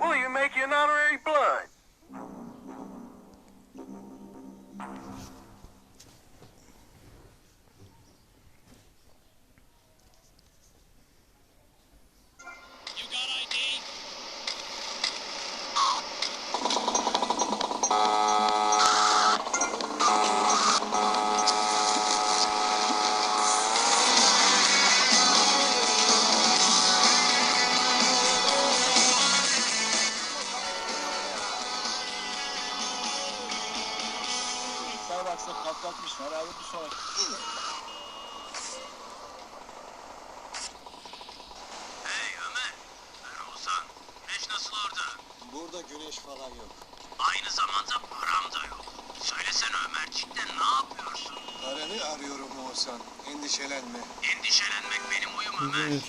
Will you make you an honorary blood? Burada güneş falan yok. Aynı zamanda param da yok. Söylesene Ömercik'ten ne yapıyorsun? Paranı arıyorum Oğuzhan. Endişelenme. Endişelenmek benim huyum Ömer. Ömer,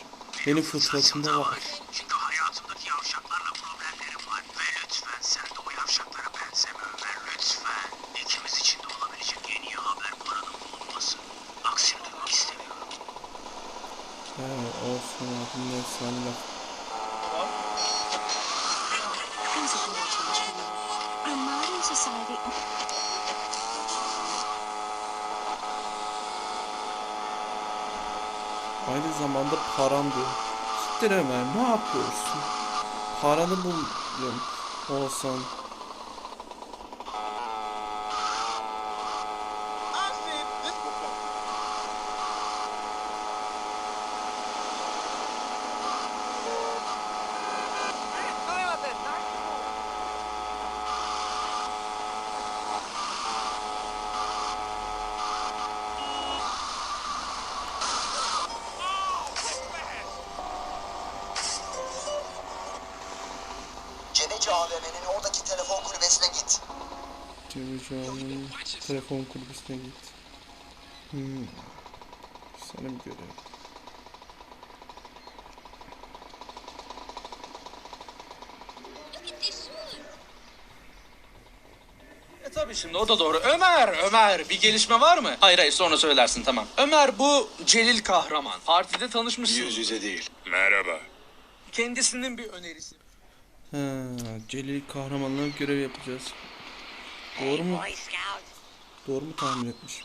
benim fıtratımda var. Çünkü hayatımdaki yavşaklarla problemlerim var. Ve lütfen sen de o yavşaklara benzeme Ömer lütfen. İkimiz için de olabilecek en iyi haber paranın bulunması. Aksini duymak istemiyorum. Ha, olsun abi ne efsane laf. Zamanda param diyor. Siktir Ömer ne yapıyorsun? Paranı buluyorum. Olsan. Cebeci AVM'nin oradaki telefon kulübesine git. Cemilcan'ın telefon kulübüsüne git. Hmm. Sana bir görev. E tabii şimdi o da doğru. Ömer, Ömer bir gelişme var mı? Hayır hayır sonra söylersin tamam. Ömer bu Celil Kahraman. Partide tanışmışsın. Yüz yüze değil. Merhaba. Kendisinin bir önerisi. Ha, Celil kahramanlığı görev yapacağız. Doğru mu? Doğru mu tahmin etmiş?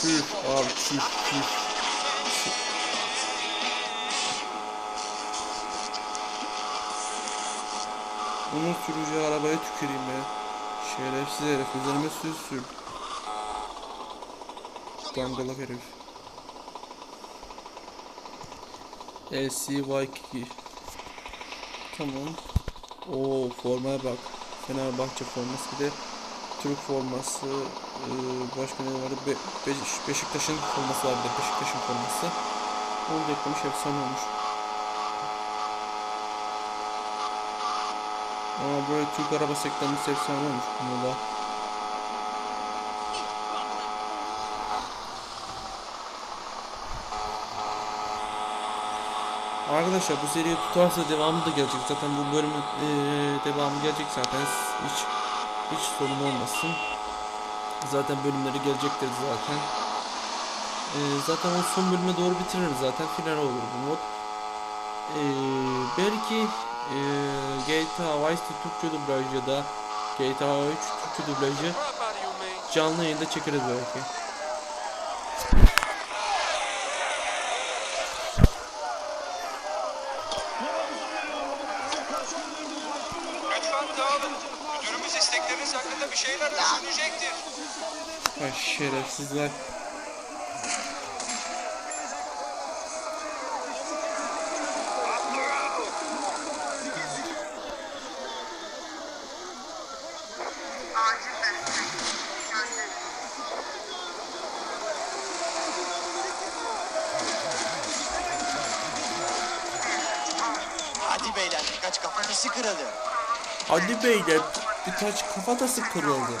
Çüş abi çüş çüş. Bunun sürücü arabaya tüküreyim ya. Şerefsiz herif üzerime süz sür. Dangalak herif. LCY2 Tamam. O formaya bak. Fenerbahçe forması bir de Türk forması ee, başka ne vardı? Be Beş- Beşiktaş'ın forması vardı. Beşiktaş'ın forması. Onu da eklemiş efsane olmuş. Ama böyle Türk araba sektörünün efsane olmuş. Bunu Arkadaşlar bu seri tutarsa devamı da gelecek. Zaten bu bölümün eee, devamı gelecek zaten. Hiç hiç sorun olmasın. Zaten bölümleri gelecektir zaten. Eee, zaten o son bölüme doğru bitiririz zaten. Final olur bu mod. Eee, belki eee GTA Vice City Türkçe dublaj ya da GTA 3 Türkçe dublajı canlı yayında çekeriz belki. Lütfen dağılın. Müdürümüz istekleriniz hakkında bir şeyler düşünecektir. Ay şerefsizler. Hadi beyler birkaç kafanızı kırılır. Hadi beyler birkaç kafatası kırıldı.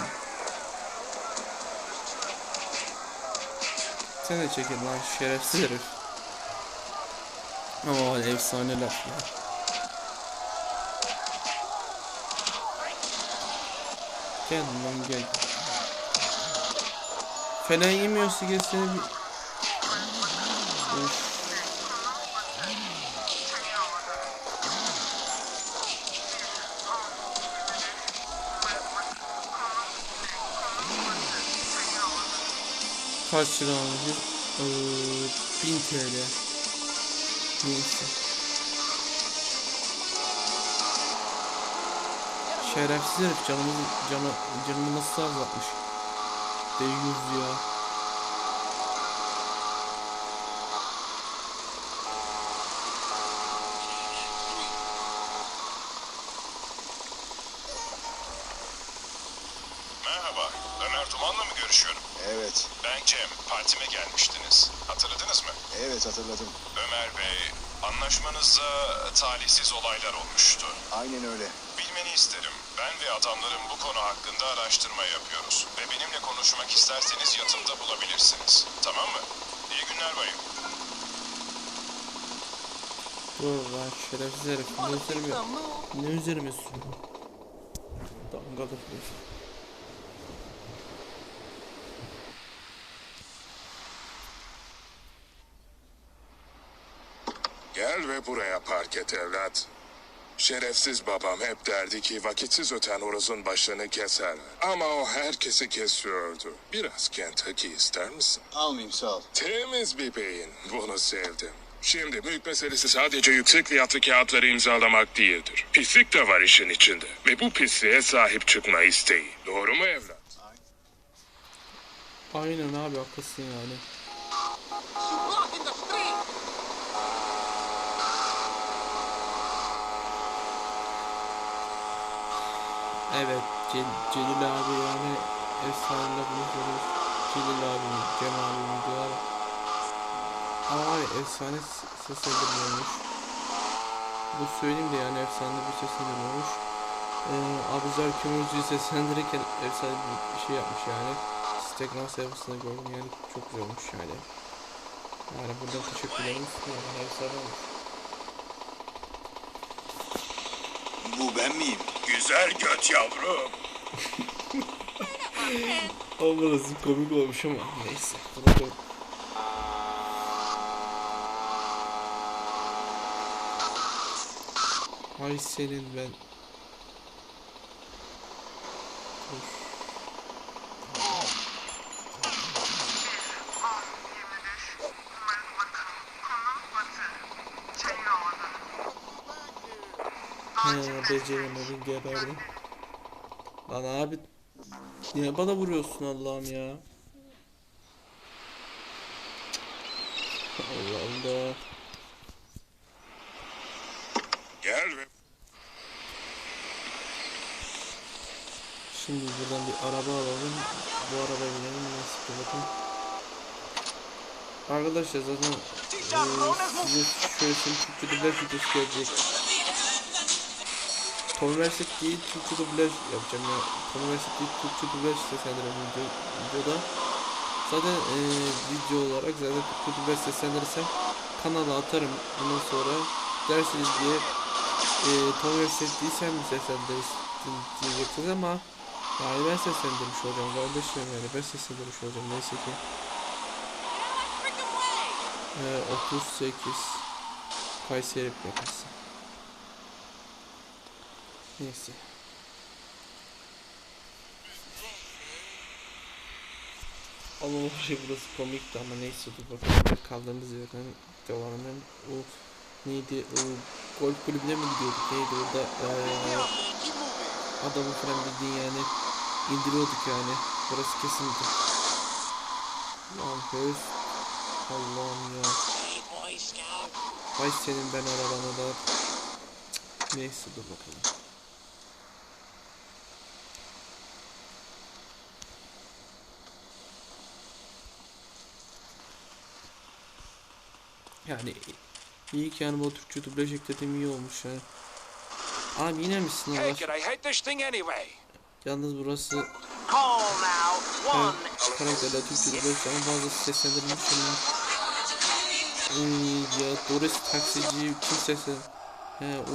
Sen de çekin lan şerefsiz herif. Ama efsane laf ya. Gel lan gel. Fena yemiyorsa gel seni bir Uf. Kaç lira almış? Ee, 1000 TL. Neyse. Şerefsiz herif canımızı canı, canımı nasıl azaltmış. Deyyuz ya. Merhaba, Ömer Duman'la mı görüşüyorum? Evet, Ben Cem, partime gelmiştiniz. Hatırladınız mı? evet hatırladım. Ömer Bey, anlaşmanızda talihsiz olaylar olmuştu. Aynen öyle. Bilmeni isterim. Ben ve adamlarım bu konu hakkında araştırma yapıyoruz. Ve benimle konuşmak isterseniz yatımda bulabilirsiniz. Tamam mı? İyi günler bayım. Dur lan şerefsiz herif. Ne üzerime, ne üzerime sürüyor? Damgalı herif. Gel ve buraya park et evlat. Şerefsiz babam hep derdi ki vakitsiz öten horozun başını keser. Ama o herkesi kesiyordu. Biraz Kentucky ister misin? Almayayım sağ ol. Temiz bir beyin. Bunu sevdim. Şimdi büyük meselesi sadece yüksek fiyatlı kağıtları imzalamak değildir. Pislik de var işin içinde. Ve bu pisliğe sahip çıkma isteği. Doğru mu evlat? Aynen abi haklısın yani. Evet Cel Celil abi yani efsane buluşuyoruz. Celil abi, Cem abim diyor. Ama var ya efsane s- seslendirmiyormuş. Bu söyleyeyim de yani efsane bir seslendirmiyormuş. Ee, Abuzer Kömürcü'yü seslendirirken efsane bir şey yapmış yani. Instagram sayfasında gördüm yani çok güzel olmuş yani. Yani buradan teşekkürlerimiz yani efsane. Bu ben miyim? Güzel göt yavrum. Burası komik olmuş ama neyse. Bırakalım. Ay senin ben. Dur. He beceremedim geberdim. Lan abi Niye bana vuruyorsun Allah'ım ya? Allah Allah. Gel ve Şimdi buradan bir araba alalım. Bu arabaya binelim. Nasıl bakın. Arkadaşlar zaten eee size şöyle şimdi Türkçe dublaj videosu gelecek. Tom Versek değil Türkçe dublaj yapacağım ya. Tom Versek değil Türkçe dublaj seslendireceğim video, videoda. Zaten eee, video olarak zaten Türkçe dublaj seslendirirsem kanala atarım. Bundan sonra dersiniz diye eee Tom Versek değil sen mi seslendirirsin diyeceksiniz ama yani ben seslendirmiş olacağım kardeşim yani ben seslendirmiş olacağım neyse ki. Ee, 38 Kayseri plakası. Neyse. Allah şey burası komikti ama neyse dur bakalım kaldığımız yerden devam edelim. O neydi o golf kulübüne mi gidiyorduk neydi orada eee adamı falan bildiğin yani indiriyorduk yani burası kesinlikle. Lan höz Allah'ım ya. Vay senin ben arabana da. Neyse dur bakalım. Yani iyi ki yani bu Türkçe dublaj eklediğim iyi olmuş yani. Abi yine mi sınavlar? Yalnız burası evet, karakterler Türkçe dublaj ama bazı seslendirilmiş bunlar. Ee, ya Doris taksici kim seslen? He o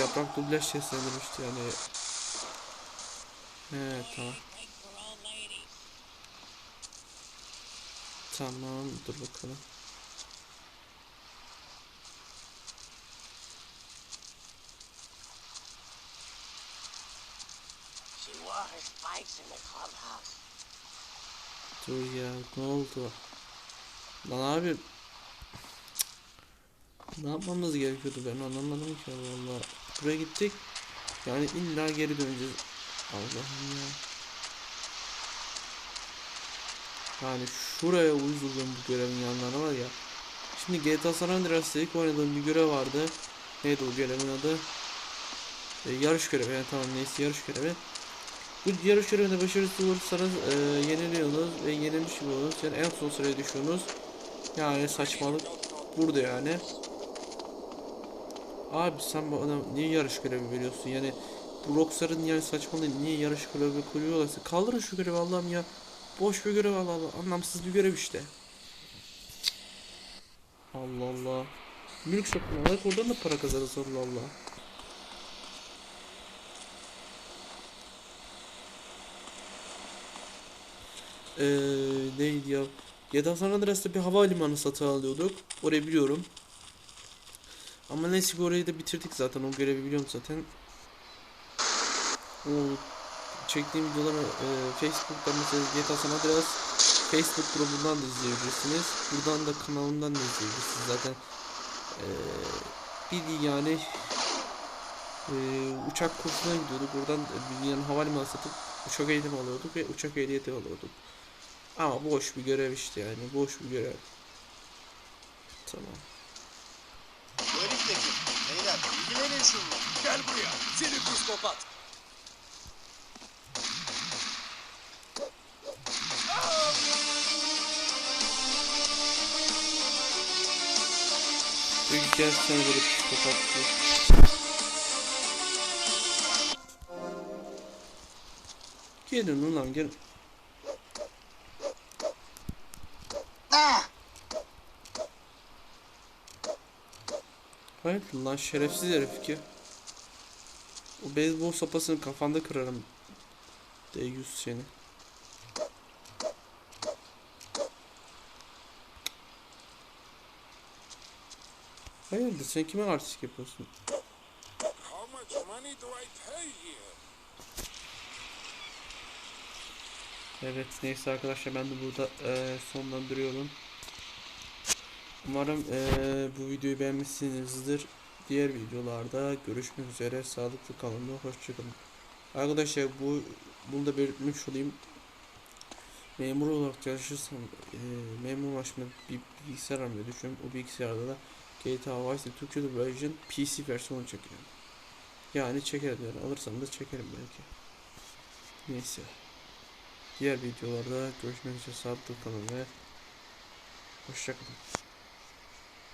yaprak dublaj seslendirmişti yani. He tamam. Tamam dur bakalım. Dur ya ne oldu? Lan abi ne yapmamız gerekiyordu ben anlamadım ki valla. Buraya gittik. Yani illa geri döneceğiz. Allah'ım ya. Yani şuraya uyuzluğum bu görevin yanlarına var ya. Şimdi GTA San Andreas'ta ilk oynadığım bir görev vardı. Neydi o görevin adı? E, yarış görevi yani tamam neyse yarış görevi. Bu yarış görevinde başarısız olursanız e, yeniliyorsunuz ve yenilmiş gibi oluyorsunuz. Yani en son sıraya düşüyorsunuz. Yani saçmalık burada yani. Abi sen bu adam niye yarış görevi veriyorsun yani bu Rockstar'ın yani saçmalığı niye yarış görevi koyuyorlarsa kaldırın şu görevi Allah'ım ya. Boş bir görev Allah Allah anlamsız bir görev işte. Allah Allah. Mülk satın alarak oradan da para kazanırız Allah Allah. Eee neydi ya? GTA San Andreas'ta bir havalimanı satın alıyorduk. Orayı biliyorum. Ama neyse orayı da bitirdik zaten. O görevi biliyorum zaten. O çektiğim videoları e, Facebook'ta mesela GTA San Andreas Facebook grubundan da izleyebilirsiniz. Buradan da kanalımdan da izleyebilirsiniz zaten. E, bir yani e, uçak kursuna gidiyorduk. Oradan bir yani havalimanı satıp uçak eğitimi alıyorduk ve uçak ehliyeti alıyorduk. Ama boş bir görev işte yani boş bir görev. Tamam. Şunla. Gel buraya. Seni psikopat. Çünkü gerçekten böyle psikopat Gelin ulan gelin. Hayırdır lan şerefsiz herif ki. O beyzbol sopasını kafanda kırarım. Deyyus seni. Hayırdır sen kime artist yapıyorsun? Evet neyse arkadaşlar ben de burada eee, sonlandırıyorum. Umarım eee, bu videoyu beğenmişsinizdir. Diğer videolarda görüşmek üzere. Sağlıklı kalın ve hoşçakalın. Arkadaşlar bu bunu da belirtmiş olayım. Memur olarak çalışırsam eee memur maaşımda bir bilgisayar almayı düşünüyorum. O bilgisayarda da GTA Vice Türkçe version PC versiyonu çekiyorum. Yani çekerim yani alırsam da çekerim belki. Neyse. Diğer videolarda görüşmek üzere sağlıklı kalın ve hoşçakalın.